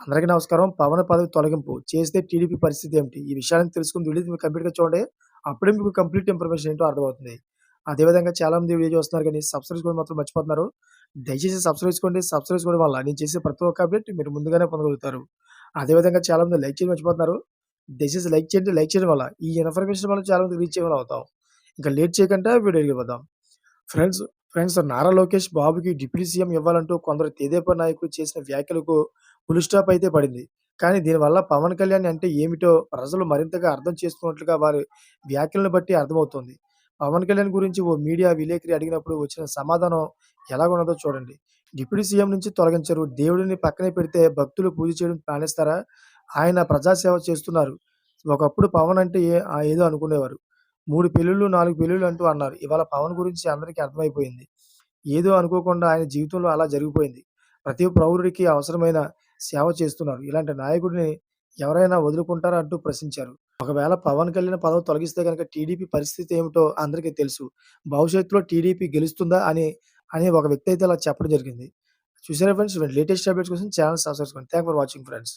అందరికీ నమస్కారం. పవన్ పదవి తొలగింపు చేస్తే టీడీపీ పరిస్థితి ఏమిటి? ఈ విషయాలను తెలుసుకుని వీడియో మీరు కంప్లీట్‌గా చూడండి. అప్పుడే మీకు కంప్లీట్ ఇన్ఫర్మేషన్ ఏంటో అర్థమవుతుంది. అదే విధంగా చాలామంది వీడియో చూస్తున్నారు కానీ సబ్స్క్రైబ్ కూడా మాత్రం మర్చిపోతున్నారు. దయచేసి సబ్స్క్రైబ్ చేసుకోండి. సబ్స్క్రైబ్ చేసుకోవడం వల్ల నేను చేసే ప్రతి ఒక్క అప్డేట్ మీరు ముందుగానే పొందగలుగుతారు. అదే విధంగా చాలామంది లైక్ చేయడం మర్చిపోతున్నారు. దయచేసి లైక్ చేయండి. లైక్ చేయడం వల్ల ఈ ఇన్ఫర్మేషన్ మనం చాలా మంది రీచ్ చేయడం అవుతాం. ఇంకా లేట్ చేయకుండా వీడియోకి వెళ్ళిపోదాం. ఫ్రెండ్స్ ఫ్రెండ్స్ నారా లోకేష్ బాబుకి డిప్యూటీ సీఎం ఇవ్వాలంటూ కొందరు తేదేపా నాయకులు చేసిన వ్యాఖ్యలకు ఫుల్ స్టాప్ అయితే పడింది. కానీ దీనివల్ల పవన్ కళ్యాణ్ అంటే ఏమిటో ప్రజలు మరింతగా అర్థం చేసుకున్నట్లుగా వారి వ్యాఖ్యలను బట్టి అర్థమవుతోంది. పవన్ కళ్యాణ్ గురించి ఓ మీడియా విలేకరి అడిగినప్పుడు వచ్చిన సమాధానం ఎలాగున్నదో చూడండి. డిప్యూటీ సీఎం నుంచి తొలగించరు. దేవుడిని పక్కనే పెడితే భక్తులు పూజ చేయడం మానేస్తారా? ఆయన ప్రజాసేవ చేస్తున్నారు. ఒకప్పుడు పవన్ అంటే ఏ ఏదో అనుకునేవారు. మూడు పెళ్ళిళ్ళు నాలుగు పెళ్ళిళ్ళు అంటూ అన్నారు. ఇవాళ పవన్ గురించి అందరికీ అర్థమైపోయింది. ఏదో అనుకోకుండా ఆయన జీవితంలో అలా జరిగిపోయింది. ప్రతి పౌరుడికి అవసరమైన సేవ చేస్తున్నారు. ఇలాంటి నాయకుడిని ఎవరైనా వదులుకుంటారా? అంటూ ప్రశ్నించారు. ఒకవేళ పవన్ కళ్యాణ్ పదవి తొలగిస్తే కనుక టీడీపీ పరిస్థితి ఏమిటో అందరికీ తెలుసు. భవిష్యత్తులో టీడీపీ గెలుస్తుందా? అని అని ఒక వ్యక్తి అయితే అలా చెప్పడం జరిగింది. చూసారా ఫ్రెండ్స్ లేటెస్ట్ అప్డేట్స్ కోసం ఛానల్ సబ్స్క్రైబ్ చేసుకోండి. Thanks for watching friends.